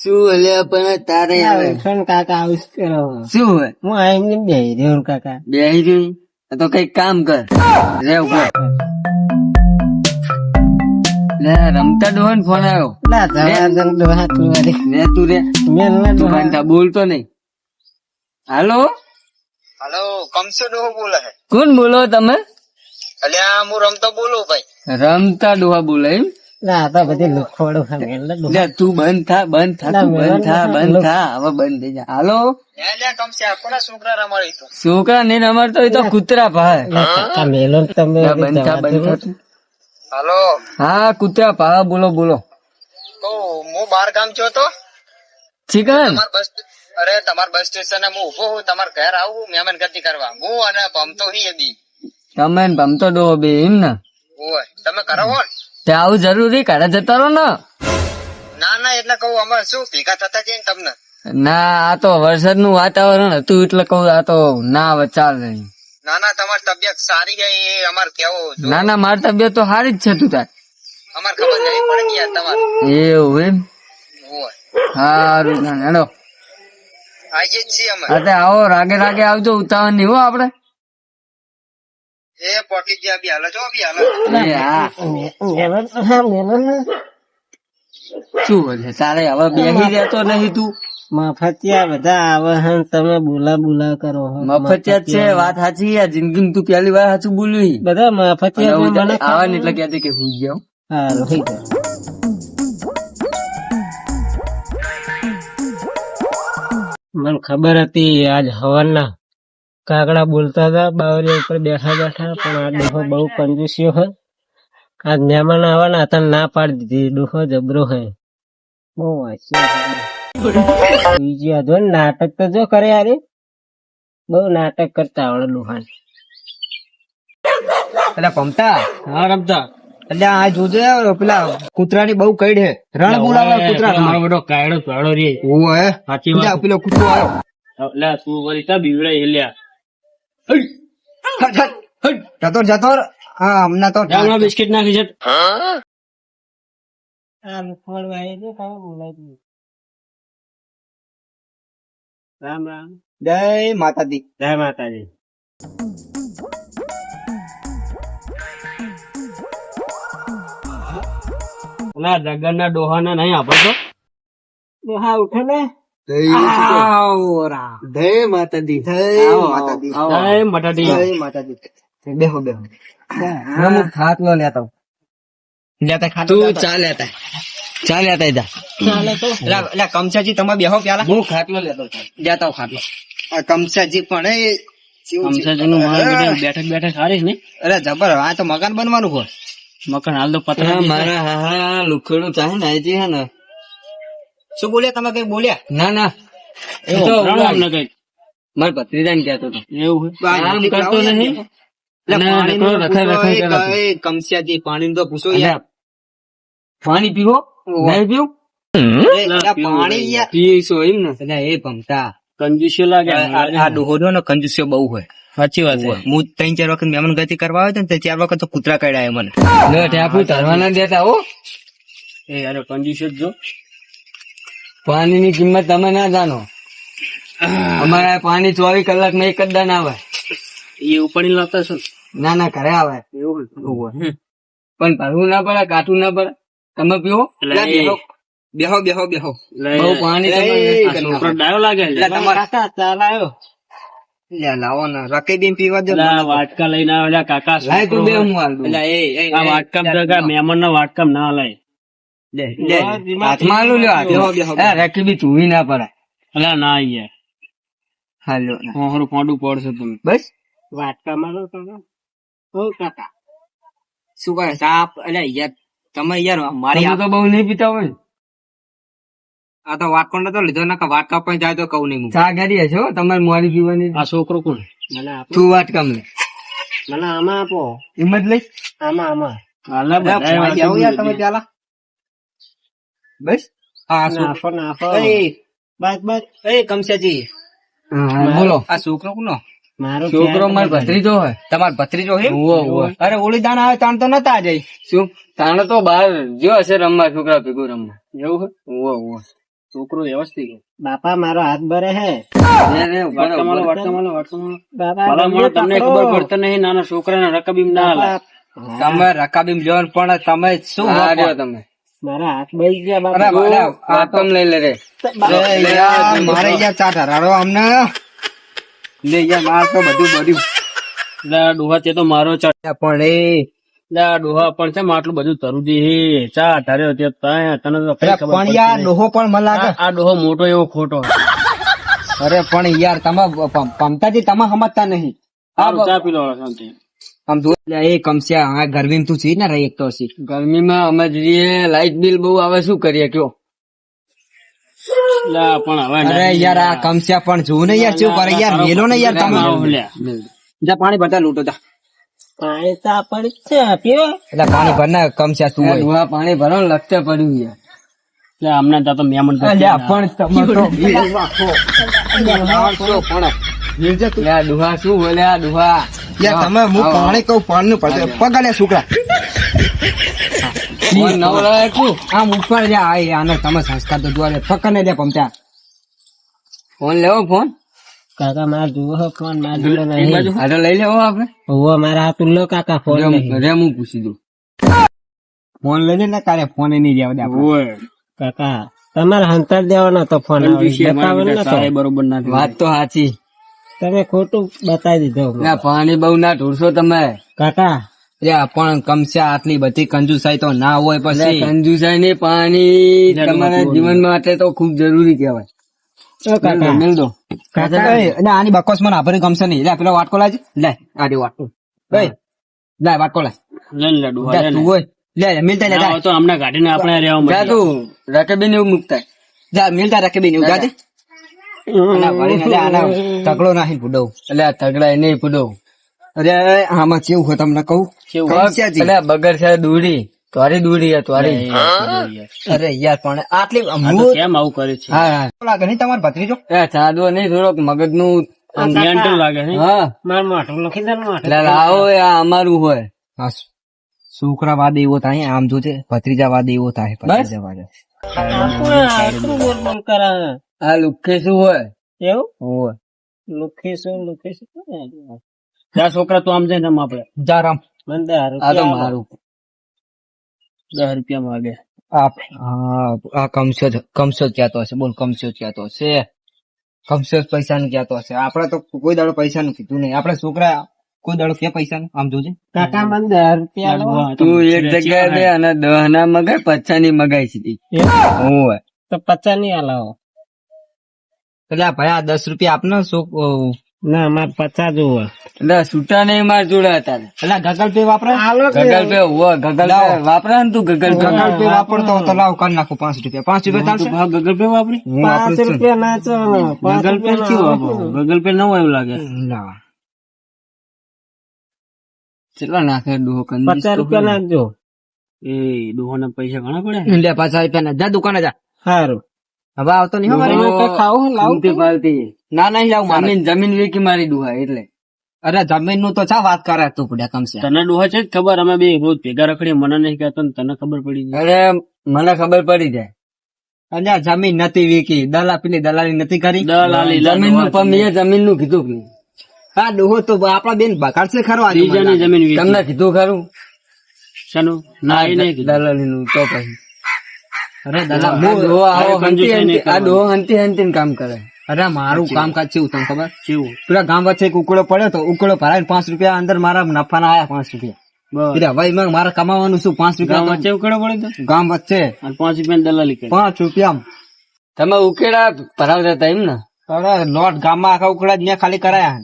શું અલ્યા પણ તારે આ ને કાકા આવું કરો શું હોય હું આવીને બેહી રહ્યો કાકા? બેહી રહ્યું? તો કંઈક કામ કર. રે ઉપર રમતા ડોહન ફોન આવ્યો. લા જવા દે ને ડોહા તું વળી. લે તું રે. મેલ ના તું બોલતો નહીં. હાલો? હલો કમસે ડોહો બોલે કોણ બોલો તમે? અલ્યા હું રમતો બોલું ભાઈ. રમતા ડોહા બોલે એમ? લા આ તો બધી લુખોડું ના તું બંધ થા બંધ થા તું બંધ થા બંધ થા હવે બંધ થઈ જા. હાલો? અલ્યા કમસે આપણા છોકરા રમાડી તું? છોકરા નહીં રમાડતો એ તો કૂતરા ભાઈ. મેલો તમે બંધ થા બંધ થા તું. હા કૂતરા ભા બોલો બોલો. તો હું બાર ગામ છો તો? ચિકન? અરે તમાર બસ સ્ટેશન હું ઊભો હું તમાર ઘર આવું મેમન ગતિ કરવા. હું અને ભમતો હી દી તમે ને ભમતો ડોહો બે એમ ને? ઓય તમે કરો ને? તે આવું જરૂરી કાઢા જતા રહો ને. ના ના એટલે કહું અમારે શું ભેગા થતા જઈએ ને તમને? ના આ તો વરસાદનું વાતાવરણ હતું એટલે કહું આ તો ના ચાલે. ના ના તમારી તબિયત સારી છે એ અમારે કેવો ના ના મારી તબિયત તો સારી જ છે તું તાર. અમારે ખબર નહીં પડે ને યાર તમારે. એવું એમ? સારું ના હેડો. આજે જ છીએ અમે. આવો રાગે રાગે આવજો ઉતાવળ નહીં હો આપડે એ પોકી ગયા બી હાલો છો બી હાલો. હા. શું છે? તારે હવે બેહી રહેતો નહીં તું? મફતિયા બધા આવે હે તમે બોલા બોલા કરો મફતિયા છે વાત સાચી આ જિંદગી તું પહેલી વાર સાચું બોલ્યું બધા મફતિયા મને આવા ને એટલે કહેતી કે હુઈ જાઓ હારું, થઈ જાય. મને ખબર હતી આજ હવાના કાકડા બોલતા હતા બાવરી ઉપર બેઠા બેઠા પણ આ ડોહો બહુ કંજુસ્યો હે આજ મહેમાન આવવાના હતા ના પાડી દીધી. ડોહો જબરો હે બહુ વાંચ્યો બીજી આધો નાટક તો જો કરે યાર બહુ નાટક કરતા આવડે ડોહાન. એટલે પમતા? હા રમતા. એટલે આ જોજે પેલા કૂતરાની બહુ કઈડ હે. રણ બોલાવે કૂતરા મારો બધો કાયડો પાડો રે. ઓય સાચી પેલા પેલો કૂતરો આવ્યો. એટલે તું વળી તા? બીવડાઈ હેલ્યા. જતો જતો. હા. હમણાં તો ડાંગણા બિસ્કિટ નાખી છે. આમ કામ બોલાય રામ રામ. જય માતાજી. જય માતાજી. ના જગન ના ડોહા ના નહીં આપડે તો ડોહા ઉઠે ને જય માતાજી. જય માતાજી. જય મટાડી જય માતાજી. બેહો બેહો. હું. ખાટલો લેતો. લેતા ખાટલો તું ચા લેતા ચા લેતા જા. ચાલે તો. એટલે કમસાજી તમે બેહો પેલા. હું ખાટલો લેતો આવો ખાટલો. આ કમસાજી પણ એ? કમસાજી નું બેઠક બેઠક હારીશ ને. અરે જબર આ તો મકાન બનવાનું હોય. મકાન હાલ તો પતરા મારા હા હા લુખડું ચાહે ને આજી હે ને. શું બોલ્યા તમે કઈ બોલ્યા? ના ના. એ મારા ભત્રીજા કહેતો હતો. એવું કરતો નહીં. કમસિયાજી પાણી તો પૂછો યાર. પાણી પીવો? નહીં પીવું? પાણી પીશો એમ ને. એ ભમતા. કંજુસ્યો લાગે આ ને કંજુસ્યો બહુ હોય. સાચી વાત છે. હું ત્રણ ચાર વખત મેમન ગતિ કરવા આવ્યો ને ચાર વખત તો કૂતરા કડાય મને. ઠાપુ ધરવા દેતા હો. એ અરે કંજુસ્યો જ. પાણી ની કિંમત તમે ના જાણો. અમારે પાણી ચોવીસ કલાકમાં એક જ દાન આવે. એ ઉપાડી લાવતા છો ના? ના ઘરે આવે. એવું પણ ભરવું ના પડે કાઠું ના પડે. તમે પીવો. બેહો. બેહો બેહો બેહો. પાણી ડાયો લાગે છે? એટલે તમારે કાકા ચાલ આવ્યો લે લાવો ને. રકે બેન પીવા દો. આ વાટકા લઈને આવ્યો. કાકા લાય તું બે હું હાલ એ એ, વાટકામ જગા મહેમાન ના વાટકામ ના લાય. લે લે હાથમાં આલું લ્યો બેહો, હાથમાં. બેહો, એ, રેકી બી ચૂવી ના પડે એટલે ના યાર. હાલો. હોહરું પોડું પડશે તમે બસ? વાટકા મારો કાકા? ઓ કાકા. શું કરે? સાપ? એટલે યાર તમે યાર મારી તો બહુ નહીં પીતા હોય. ને. આ તો વાટકો નતો લીધો ને વાટકા પણ જાય તો કહું નહીં ચા કરી હશો તમારે મોડી પીવાની. આ છોકરો કોણ? મને તું વાત કામ લે મને આમાં આપો. હિંમત લઈ. આમાં આમાં. હાલા તમે પેલા બસ? હા નાખો નાખો એ બસ બસ એ કમસાજી બોલો. આ છોકરો કોનો? મારો છોકરો મારો ભત્રીજો હોય તમારો ભત્રીજો હે. અરે ઓલી દાન આવે તાણ તો નતા જઈ શું? તાણ તો બહાર જો હશે રમવા છોકરા ભેગું રમવા. એવું હે? ઓ ઓ છોકરો વ્યવસ્થિત બાપા મારો હાથ ભરે હે. તમને ખબર પડતો નહીં નાના છોકરાને રકબીમ ના હાલે. તમે રકાબીમ જોન પણ તમે શું હા, રહ્યો તમે. મારા હાથ બળી ગયા બાપા. વાલા, આ તો આતમ લઈ લે. રે મારે યાર ચાટ હરાડો અમને લે યાર માર તો બધું બધું. લે ડોહા તે તો મારો ચટ પણ એ. લે ડોહા પણ છે આટલું બધું તરુજી હે. ચા ઠાર્યો તે તને તો કઈ ખબર પણ યાર ડોહો પણ મને લાગે આ- ડોહો મોટો એવો ખોટો. અરે પણ યાર તમે પમ- પમતાજી તમે સમજતા નહીં. હારું, ચા પી લો શાંતિ આમ જો એ કમસ્યા આ ગરમી તું છે ને રહી એક તો છે ગરમીમાં અમે જઈએ લાઇટ બિલ બહુ આવે શું કરીએ કયો? પણ હવે અરે યાર આ કમસ્યા પણ જોવું ને યાર શું કરે યાર મેલો ને યાર તમે. જા પાણી ભરતા લૂંટો જા. પાણી તો આ છે પીવો. એટલે પાણી ભર ના કમસ્યા તું હોય? પાણી ભરો લગતે પડ્યું યાર એટલે અમને ત્યાં તો મેમન તો પણ તમે તો આ ડોહા શું બોલ્યા ડોહા યાર તમે હું પાણી કહું પાણી પડે પગલે છોકરા ફોન નવો લાવે શું આમ ઉપર જા. આ આને તમે સંસ્કાર તો જોવા દે પકડ દે પમતા ફોન લેવો ફોન? કાકા માર જુઓ ફોન માર જોડે નહીં. બાજુ. લઈ લેવો હોવો મારા હાથ લો કાકા ફોન રેમ હું પૂછી દઉં. ફોન લઈને ને કાલે ફોન એ નહીં લેવા દે ઓય. કાકા તમારે હંતર દેવાનો તો ફોન ને બરોબર ના વાત તો સાચી. તમે ખોટું બતાવી દીધો ના પાણી બહુ ના ઢોળશો તમે. કાકા. પણ કમસે આટલી બધી કંજુસાઈ તો ના હોય પછી. કંજુસાઈ ને પાણી તમારા જીવન માટે તો ખૂબ જરૂરી કહેવાય. ઓ કાકા. મિલ દો. કાકા. એ, અને આની બકોસ મને આભરી ગમશે નહીં. લે પેલો વાટકો લાજ લે આડી વાટકો લે વાટકો લે લે ને લે ડોહા, જા લે ને. તું હોય. લે મિલતા લે ના તો અમને કાઢીને આપણે રહેવા તું રકેબીન એવું મુકતા. જા મિલતા રાખે બેન ઉગા તગડો નાખી ફૂડો એટલે આ તગડા નહીં પૂડો અરે આમાં કેવું હોય તમને કહું. એટલે બગર છે દૂરી. તોરી દૂરી તોરી અરે યાર પણ આટલી કેમ આવું કરે છે? હા હા. લાગે નહીં તમારો ભત્રીજો? એ ચાંદવો નહીં થોડોક મગજનું લાગે છે હા. માર મોઢું લખી દે અમારું હોય. હા છોકરા વાદ એવો થાય આમ જોજે ભત્રીજા વાદ એવો થાય ભત્રીજા વાદ આપણે બોલ બોલ કરે? આ લુખે શું હોય? એવું? હોય? લુખે શું લુખે શું? જા છોકરા તું આમ જઈને આપણે જા રામ. મને આ તો મારું. દસ રૂપિયા માંગે. આપ આ કમસ્યો જ- કમસ્યો જ હશે. બોલ કમસ્યો જ કહેતો હશે. કમસ્યો જ પૈસા નું કહેતો હશે. આપડે તો કોઈ દાડો પૈસા નું કીધું નહીં. આપડે છોકરા કોઈ દાડો કે પૈસા આમ જોજે. કાકા મને દસ રૂપિયા તો એક જગ્યાએ દે અને દહ ના મગાય પચાસની મગાઈ સીધી હોય તો પચાસ નહીં આલાવો. એટલે ભાઈ આ દસ રૂપિયા આપને શું ના મારે પચાસ જોવો. એટલે છૂટા નહીં માર જોડે અત્યારે એટલે ગગલ પે વાપરે? ગગલ પે હોય ગગલ. પે વાપરે ને તું ગગલ પે. ગગલ પે વાપરતો તો લાવ કરી નાખું પાંચ રૂપિયા. પાંચ રૂપિયા ચાલશે? હા પે વાપરી. પાંચ વાપરું રૂપિયા ના ચાલો. પાંચ પે ના પે ન હોય એવું લાગે. ના. કેટલા નાખે? ડોહો પચાસ રૂપિયા નાખજો. એ ડોહો ના પૈસા ઘણા પડે? લે પાછા રૂપિયા ના જા દુકાને જા. સારું. હવે આવતો નહીં મારી. ખાવું લાવું. પાલતી. ના નહીં લાવું મારી. જમીન વેકી મારી ડોહા એટલે. અરે જમીનનું તો ચા વાત કરે તું પડ્યા કમસે. તને ડોહા છે ખબર? અમે બે રોજ ભેગા રખડીએ મને નહીં કહેતો ને તને ખબર પડી જાય. અરે મને ખબર પડી જાય. અને જમીન નથી વીકી દલા પેલી દલાલી નથી કરી? દલાલી જમીનનું પણ મેં જમીનનું કીધું. હા ડોહો તો આપડા બેન બગાડશે ખરો બીજાની જમીન તમને કીધું ખરું? શાનું? ના એ નહીં કીધું. દલાલી નું તો પછી. અરે દલા આ ડોહો આવો મારે કંજૂસાઈ હંતી નહીં હંતી- આ ડોહો હંતી કામ કરે. અરે મારું કામકાજ છે તને ખબર? કેવું? પેલા ગામ વચ્ચે એક ઉકળો પડ્યો તો ઉકળો ભરાઈને પાંચ રૂપિયા અંદર મારા નફા ના આયા પાંચ રૂપિયા. બસ. એટલે હવે એમાં મારે કમાવાનું શું? પાંચ ગામ રૂપિયા વચ્ચે ઉકળો પડે તો? તો ગામ વચ્ચે. અને પાંચ રૂપિયા દલાલી કરી. પાંચ રૂપિયા તમે ઉકેડા ભરાવતા હતા એમ ને? અરે લોટ ગામમાં આખા ઉકેડા જ ખાલી કરાયા.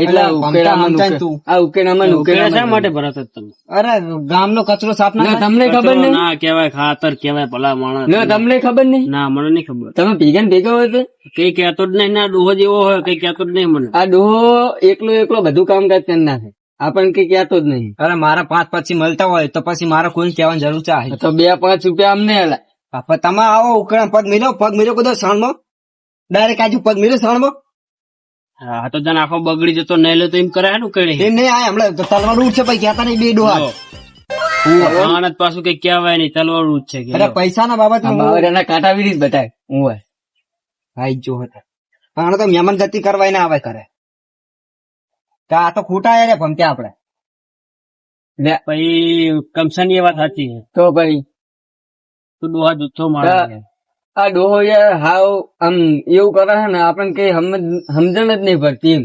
એટલે એટલે ઉકેડામાં તું. આ ઉકેડામાં ને શા માટે ભરત તમે? અરે ગામનો કચરો સાફ ના તમને ખબર નહીં? ના કહેવાય ખાતર કહેવાય ભલા માણસ ના તમને ખબર નહીં? ના મને નહીં ખબર. તમે ભેગા ને ભેગા હોય તો? કઈ કહેતો જ નહીં ના ડોહો જેવો હોય કઈ કહેતો જ નહીં મને. આ ડોહો એકલો એકલો બધું કામ કામકાજ કરી નાખે. આપણને કઈ કહેતો જ નહીં. અરે મારા પાંચ પછી મળતા હોય તો પછી મારા કોઈ કહેવાની જરૂર છે તો બે પાંચ રૂપિયા અમને તમે આવો ઉકેડા પગ મિલો પગ મિલો કદો સણમાં ડાયરેક્ટ આજુ પગ મિલો સણમાં હા તો તને આખો બગડી જતો નહીં લે તો એમ કરે નું કરે એમ નહીં આ હમણાં તલવાર ઉઠશે પછી કહેતા નહીં બે ડોહા. આનંદ પાછું કઈ કહેવાય નહીં તલવારું જ છે કે અરે પૈસાના બાબતમાં હું- એના કાંટા વીરી જ બતાય હું હોય. ભાઈ જો હતા પણ તો મહેમાન ગતિ કરવા ના આવે કરે. તો આ તો ખોટા યાર ભમત્યા આપડે પછી કમસાની એ વાત સાચી છે. તો ભાઈ તું ડોહા જુઠ્ઠો. મારે આ ડોહો યાર હાવ આમ એવું કરે છે ને આપણને કઈ સમજણ જ નહીં પડતી એમ.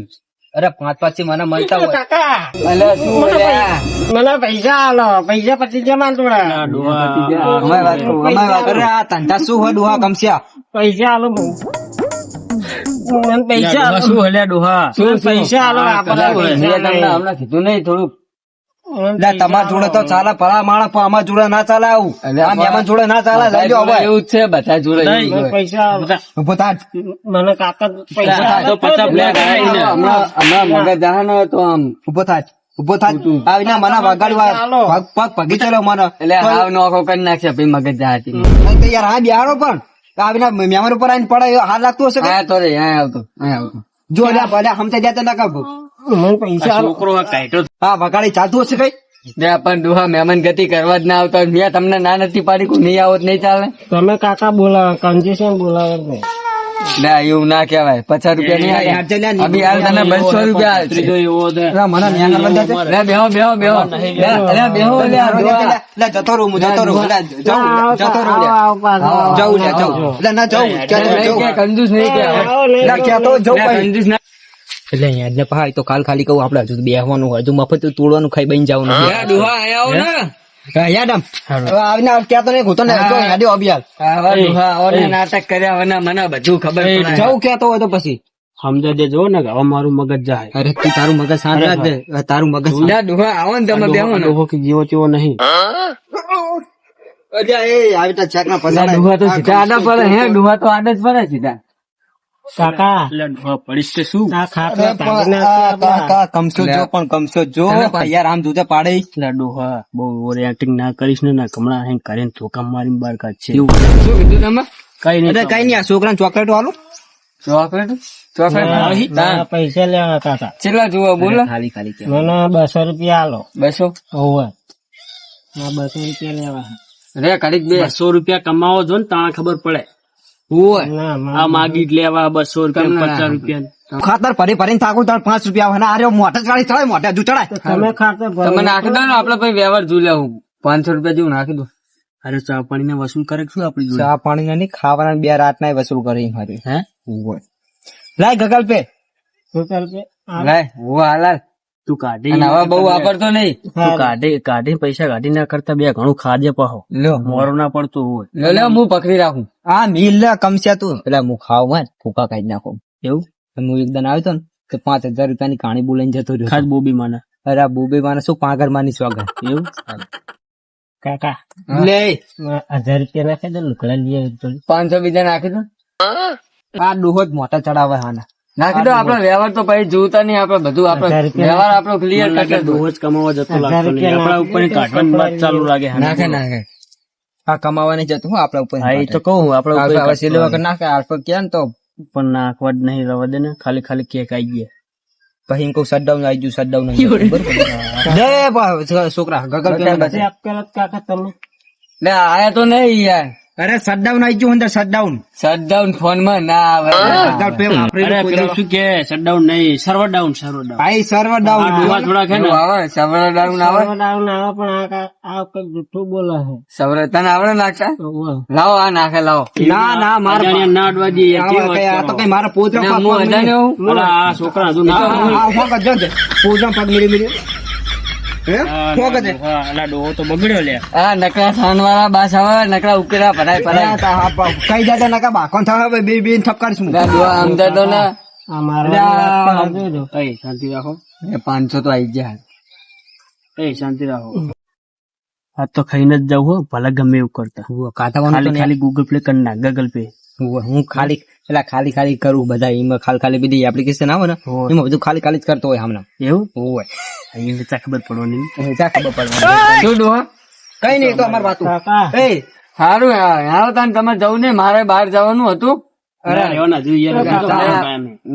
અરે પાંચ પાંચથી મને મળતા હોય. અલ્યા શું મને પૈસા આલો પૈસા પછી થોડા વાત કરું અમારી વાત અરે આ તંટા શું હોય ડોહા કમસ્યા પૈસા આલો પૈસા શું હલ્યા ડોહા? પૈસા આલો આપણા તમને હમણાં કીધું નહીં થોડુંક મને એટલે તમારા જોડે તો ચાલે પળા માણસ પણ અમારા જોડે ના ચાલે આવું. મહેમાન જોડે ના ચાલે લઈ હવે એવું છે બધા જોડે મને. પૈસા કાકા હમણાં મગજ જાહે તો આમ. ઊભો થાત. ઊભો થાત. આવીને મને વગાડવા ચાલો. પગ પગ ભગી મને. એટલે હાવ નોખો કરી નાખશે મગજ યાર હા બિહારો પણ. આવીને મેમર ઉપર આવીને પડે હાર હાલ લાગતું હશે તો રે આવતો આવતો. જો અલ્યા ભલે સમજાય જાય તો ના કાપો. મને પૈસા છોકરો કાઢ્યો હા વગાડી ચાલતું હશે કઈ? લે પણ દુહા મહેમાન ગતિ કરવા જ ના આવતા મેં તમને ના નથી પાડી કોઈ નહીં આવત નહીં ચાલે. તમે કાકા બોલાવો કન્જેશન બોલાવો નહીં લે એવું ના કહેવાય. પચાસ રૂપિયા નહીં અભી હાલ તને બસો રૂપિયા ત્રીજો એવો મને બેહો બેહો બેહો. બેહો જતો રહું જતો રહું. જતો રહું, જાઉં. લે, ના. કે કંજૂસ નહીં કે આવો, લઈ લે, ક્યાં તો જાઉં લે, ભાઈ. કંજૂસ ના એટલે અહીંયા જ ને પહાડ તો કાલ ખાલી કહું આપડે હજુ બેહવાનું હોય. હજુ મફત તોડવાનું ખાઈ બની જવાનું લે, દુહા આયા આવો ને. હા, યાદ આમ. આવીને આવ તો નહીં હું ને જો યાદી અભિયાલ આવા દુહા આવો ને નાટક કર્યા વના મને બધું ખબર જવું ક્યાં હોય તો પછી. સમજા દે જો ને હવે મારું મગજ જાય. અરે તું તારું મગજ શાંત દે તારું મગજ શાંત. આવો ને તમે બેહો ને. ડોહો કે જીવો તેવો નહીં. અલ્યા, એ આવી રીતે ચેક ના લે, પસાડાય. તો સીધા આડા પડે હે દુહા તો આડા જ પડે સીધા. કાકા પડીશ શું. કાકા કમસો જો પણ કમસો જો યાર આમ જોતે પાડે. લડુ હા બહુ ઓવર એક્ટિંગ ના કરીશ ને ના કમળા હે કરીને ધોકા મારીને બહાર કાઢશે. શું કીધું તમે? કઈ નહીં અરે કઈ નહીં આ છોકરાને ચોકલેટ વાળું. ચોકલેટ? ચોકલેટ પૈસા લેવા કાકા છેલ્લા જુઓ બોલો. ખાલી ખાલી કે મને બસો રૂપિયા આલો. બસો? હોવે. બસો રૂપિયા લેવા રે ખાલી બે. બસો રૂપિયા કમાવો છો ને તાણ ખબર પડે. આ માગી લેવા બસો રૂપિયા પચાસ રૂપિયા. ખાતર ભરી ભરીને થાકું તાર પાંચ રૂપિયા આવે ને આ ચડાય ચડાય મોઢે હજુ ચડાય તમે નાખી દો ને આપડે પછી વ્યવહાર જોઈ લેવું. પાંચસો રૂપિયા જેવું નાખી દો. અરે ચા પાણી ને વસૂલ કરે શું આપડી ચા પાણી ખાવાના બે રાત ના વસૂલ કરી મારી. હે? લાય ગગલ પે ગગલ પે લે હું હાલાલ તું કાઢી. અને હવે બહુ વાપરતો નહીં. તું કાઢી કાઢી પૈસા કાઢી ના કરતા બે ઘણું ખાજે પાહો. લ્યો. મોરો ના પડતું હોય. લે લે હું પકડી રાખું. આ મિલ લે કમસ્યા તું. પેલા હું ખાવમાં ફૂકા કાઢી નાખું. એવું? હું એકદમ આવ્યો તો ને કે પાંચ હજાર રૂપિયાની કાણી બોલાઈને જતો રહ્યો ખાસ બોબી માને અરે આ બોબી માને શું પાગર માની સ્વાગત એવું? કાકા લે. હજાર રૂપિયા નાખી તો લુકડા લઈ પાંચસો બીજા નાખી દો આ ડોહો જ મોટા ચડાવે હાના. નાખી દો આપડે વ્યવહાર તો પછી જોતા નહીં આપડે બધું આપડે વ્યવહાર આપડો ક્લિયર કરે જ કમાવા જતો લાગતો નહીં. આપડા ઉપર કાઢવાની વાત ચાલુ લાગે નાખે નાખે. આ કમાવા નહીં જતું હું આપડા ઉપર હા એ તો કહું આપડા ઉપર હવે સિલે વગર નાખે આલ્ફા ક્યાં તો. પણ નાખવા જ નહીં રવા દે ને. ખાલી ખાલી કેક આવી ગયા. પછી કહું શટડાઉન આવી ગયું શટડાઉન જય છોકરા ગગલ પેલા કાકા તમે. લે આયા તો નહીં યાર. અરે શટડાઉન આવી ગયું અંદર શટડાઉન શટડાઉન ફોનમાં ના આવે. શટડાઉન શું કે? શટડાઉન નહીં સર્વર ડાઉન સર્વર ડાઉન ભાઈ સર્વર ડાઉન થોડા કે આવે? સર્વર ડાઉન આવે? ડાઉન આવે પણ આ આ કઈ જૂઠું બોલે છે. સર્વર તને આવડે નાખતા લાવો આ નાખે લાવો. ના ના મારા ના અડવા દઈએ આ તો કઈ મારા પોતરા હું છોકરા હજુ ના. પોતરા પગ મિલી મિલી. પાંચસો તો આઈ જાય એ શાંતિ રાખો. આ તો ખાઈને જ જવું હો ભલે ગમે એવું કરતા. કાઢવાનું ખાલી ગૂગલ પે કરી ના ગૂગલ પે હું- ખાલી પેલા ખાલી ખાલી કરું બધા એમાં ખાલી ખાલી બધી એપ્લિકેશન આવે ને એમાં બધું ખાલી ખાલી જ કરતો હોય હમણાં એવું હોય અહીં ચા ખબર પડવાની ચા ખબર પડવાની શું ડોહા કઈ નહીં તો અમારી વાત એ સારું યાર તાન તમારે જવું ને મારે બહાર જવાનું હતું અરે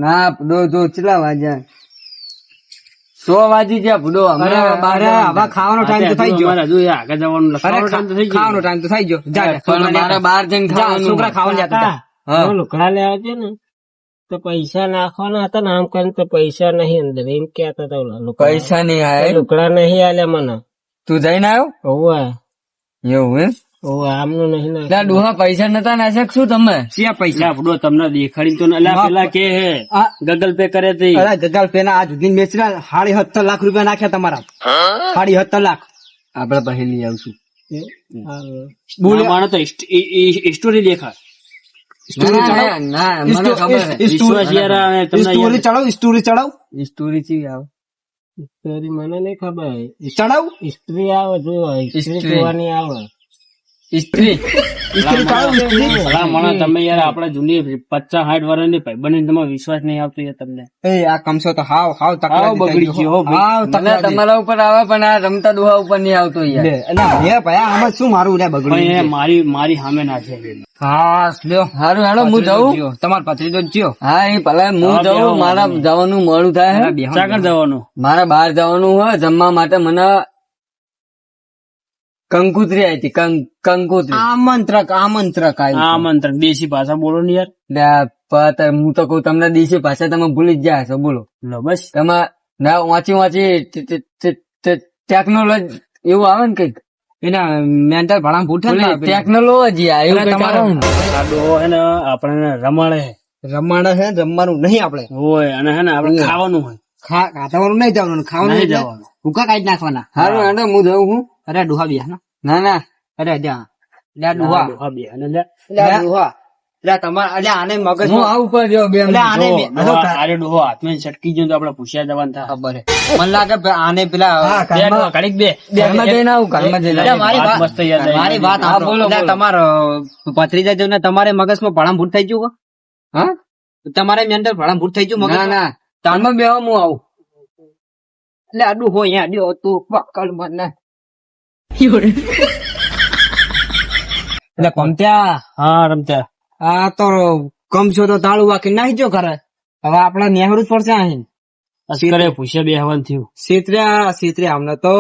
ના, જો કેટલા વાગ્યા સો વાજી ગયા ભૂલો હમણાં ખાવાનો ટાઈમ તો થઈ ગયો. હજુ આગળ જવાનું. ખાવાનો ટાઈમ તો થઈ ગયો. જા છોકરા મારે બહાર જઈને છોકરા ખાવાનું જતા લુકડા લેવા છે ને તો પૈસા નાખવાના હતા ને આમ કરીને તો પૈસા નહીં અંદર. એમ કેતા હતા પૈસા નહીં આયા લુકડા નહીં આલ્યા મને. તું જઈને આવ્યો? એવું એમ? આમનું નહીં ના ડોહા પૈસા નતા નાશક શું તમે? પૈસા? લા, તમને દેખાડી તો ના- પેલા કે હે? ગગલ પે કરે તે. ગગલ પેના આ સુધી મેચના સાડી સત્તર લાખ રૂપિયા નાખ્યા તમારા. સાડી સત્તર લાખ. આપડે લઈ આવશું બોલે ના, તો ઈ સ્ટોરી દેખા ના, ના, ના, મને ખબર સ્ટોરી ચડાવ સ્ટોરી ચડાવ સ્ટોરી ચી આવે. સ્ટોરી મને નહીં ખબર. ચડાવ હિસ્ટ્રી આવે જો જોવાની આવે. સ્ત્રી. ઇસ્ત્રી ચડાવ ઇસ્ત્રી ભલા માણસ તમે યાર આપડા જૂની પચાસ સાઠ વર્ષની ભાઈબંધ તમે વિશ્વાસ નહીં આવતો યાર તમને. એ આ કમસો તો હાવ હાવ તકલા બગડી ગયો, હાવ તકલા તમારા ઉપર આવે પણ આ રમતા ડોહા ઉપર નહીં આવતો યાર. લે, હે ભાઈ આમાં શું મારું લે એ મારી મારી સામે ના છે. હા લ્યો. હારું હેડો હું જાઉં. તમાર પથરી જ્યો હા એ ભલા હું જાઉં. મારા જવાનું મોડું થાય. જવાનું? મારે બહાર જવાનું હોય જમવા માટે મને કંકુતરી આવી હતી કંકુતરી. આમંત્રક આમંત્રક આ આવ્યું મંત્ર દેશી ભાષા બોલો ને યાર. હું તો કહું તમને દેશી ભાષા તમે ભૂલી જ ગયા છો બોલો. લો બસ. તમે ના વાંચી વાંચી ટેકનોલોજી એવું આવે ને કંઈક? એના મેન્ટલ ભણા ભૂઠે. ટેકનોલોજી આવ્યું એવું એટલે કંઈક આવે ને. આ ડોહો હે ને આપણને રમાડે. હે. છે રમવાનું નહીં આપણે. હોય અને હે ને આપણે ખાવાનું હોય. ખાવાનું નહીં જવાનું ખાવાનું નહીં જવાનું. ભૂકા કાઢી નાખવાના. હારું હું જાઉં હું. અરે ડુહા બિયા ના? ના ના. અરે જા. લે આ ડોહા. ડોહા બે અને લે. લે ડોહા. લે તમાર અલે આને મગજ હું આવું પર જો બે. એટલે આને અરે ડોહા, હાથમાં છટકી ગયો તો આપણે પૂછ્યા જવાનું થાય ખબર હે. મને લાગે આને પેલા ઘડીક બે. ઘરમાં જઈને આવું ઘરમાં જઈને મારી વાત મસ્ત યાદ મારી વાત હા, સાંભળો. બોલો, એટલે. તમારો પથરી જાય ને તમારે મગજમાં ભણા ભૂટ થઈ ગયું હા? તમારે મેન્ટલ ભણા ભૂટ થઈ ગયું ના મગજ? ના તાનમાં બેવા હું આવું. એટલે આડું હોય અહીંયા દ્યો તું પકડ મને. એટલે કમત્યા હા રમત્યા આ તો કમશો તો તાળું વાકી નાખી જો કરે હવે આપડે નેહરુ જ પડશે અહીં. અસ્કરે પૂછ્યા બે હવન થયું. સીતર્યા સીતર્યા અમને તો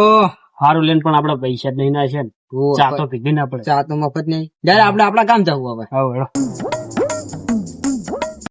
હારું લઈને પણ આપડે પૈસા જ નહીં ના છે. ચા તો પીધી ના પડે ચા તો મફત નહીં. જયારે આપડે આપડા કામ જવું હવે.